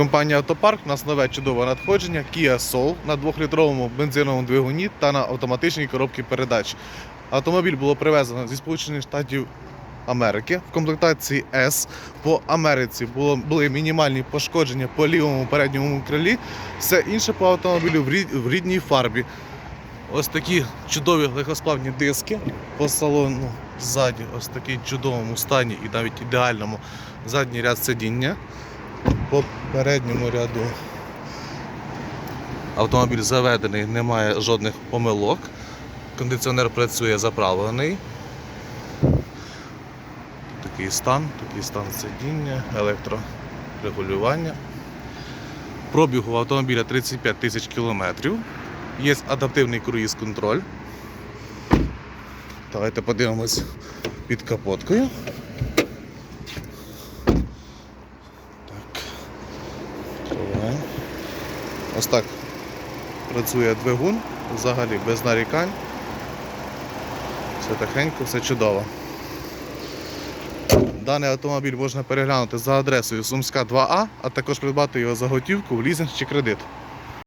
Компанія Автопарк у нас нове чудове надходження Kia Soul на 2-літровому бензиновому двигуні та на автоматичній коробці передач. Автомобіль було привезено зі Сполучених Штатів Америки в комплектації S. По Америці було, були мінімальні пошкодження по лівому передньому крилі. Все інше по автомобілю в, рід, в рідній фарбі. Ось такі чудові легкосплавні диски по салону ззаді, ось такий чудовому стані і навіть ідеальному задній ряд сидіння. По передньому ряду автомобіль заведений, немає жодних помилок. Кондиціонер працює заправлений. Такий стан, такий стан сидіння, електрорегулювання. Пробігу автомобіля 35 тисяч кілометрів. Є адаптивний круїз-контроль. Давайте подивимось під капоткою. Ось так працює двигун, взагалі без нарікань. Все тихенько, все чудово. Даний автомобіль можна переглянути за адресою Сумська 2А, а також придбати його за готівку в лізинг чи кредит.